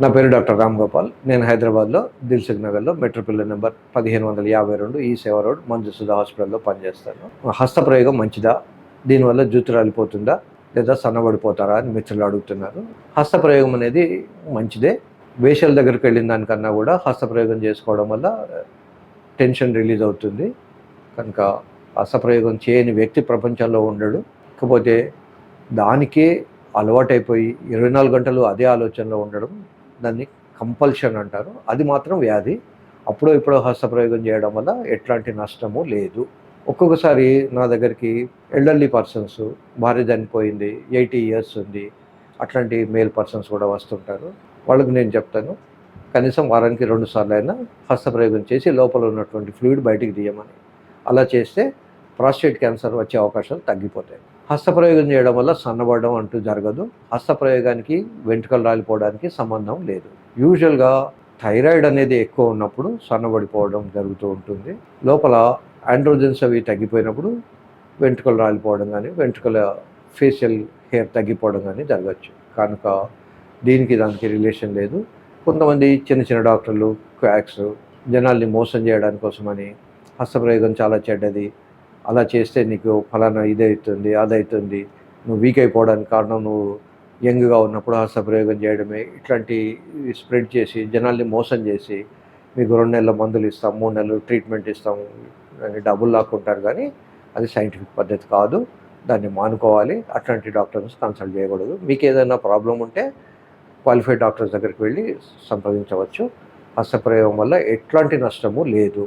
నా పేరు డాక్టర్ రామ్ గోపాల్. నేను హైదరాబాద్లో దిల్సుఖ్ నగర్లో మెట్రోపిల్లర్ నెంబర్ పదిహేను వందల యాభై రెండు ఈ సేవ రోడ్ మంజుసుధా హాస్పిటల్లో పనిచేస్తాను. హస్తప్రయోగం మంచిదా? దీనివల్ల జూతు రాలిపోతుందా? లేదా సన్నబడిపోతారా అని మిత్రులు అడుగుతున్నారు. హస్తప్రయోగం అనేది మంచిదే. వేషాల దగ్గరికి వెళ్ళిన దానికన్నా కూడా హస్తప్రయోగం చేసుకోవడం వల్ల టెన్షన్ రిలీజ్ అవుతుంది. కనుక హస్తప్రయోగం చేయని వ్యక్తి ప్రపంచంలో ఉండడు. కాకపోతే దానికే అలవాటైపోయి ఇరవై నాలుగు గంటలు అదే ఆలోచనలో ఉండడం దాన్ని కంపల్షన్ అంటారు. అది మాత్రం వ్యాధి. అప్పుడో ఇప్పుడో హస్తప్రయోగం చేయడం వల్ల ఎట్లాంటి నష్టము లేదు. ఒక్కొక్కసారి నా దగ్గరికి ఎల్డర్లీ పర్సన్స్ భార్య చనిపోయింది ఎయిటీ ఇయర్స్ ఉంది అట్లాంటి మేల్ పర్సన్స్ కూడా వస్తుంటారు. వాళ్ళకి నేను చెప్తాను కనీసం వారానికి రెండు సార్లు అయినా హస్తప్రయోగం చేసి లోపల ఉన్నటువంటి ఫ్లూయిడ్ బయటికి తీయమని. అలా చేస్తే ప్రాస్టేట్ క్యాన్సర్ వచ్చే అవకాశాలు తగ్గిపోతాయి. హస్తప్రయోగం చేయడం వల్ల సన్నబడడం అంటూ జరగదు. హస్తప్రయోగానికి వెంట్రుకలు రాలిపోవడానికి సంబంధం లేదు. యూజువల్గా థైరాయిడ్ అనేది ఎక్కువ ఉన్నప్పుడు సన్నబడిపోవడం జరుగుతూ ఉంటుంది. లోపల ఆండ్రోజన్స్ అవి తగ్గిపోయినప్పుడు వెంట్రుకలు రాలిపోవడం కానీ వెంట్రుకల ఫేషియల్ హెయిర్ తగ్గిపోవడం కానీ జరగచ్చు. కనుక దీనికి దానికి రిలేషన్ లేదు. కొంతమంది చిన్న చిన్న డాక్టర్లు క్వాక్స్ జనాల్ని మోసం చేయడానికి కోసమని హస్తప్రయోగం చాలా చెడ్డది. అలా చేస్తే నీకు ఫలానా ఇది అవుతుంది అది అవుతుంది నువ్వు వీక్ అయిపోవడానికి కారణం నువ్వు యంగ్గా ఉన్నప్పుడు హస్తప్రయోగం చేయడమే. ఇట్లాంటి స్ప్రెడ్ చేసి జనాల్ని మోసం చేసి మీకు రెండు నెలల మందులు ఇస్తాం మూడు నెలలు ట్రీట్మెంట్ ఇస్తాం డబ్బులు లాక్కుంటారు కానీ అది సైంటిఫిక్ పద్ధతి కాదు. దాన్ని మానుకోవాలి. అట్లాంటి డాక్టర్స్ కన్సల్ట్ చేయకూడదు. మీకు ఏదైనా ప్రాబ్లం ఉంటే క్వాలిఫైడ్ డాక్టర్స్ దగ్గరికి వెళ్ళి సంప్రదించవచ్చు. హస్తప్రయోగం వల్ల ఎట్లాంటి నష్టము లేదు.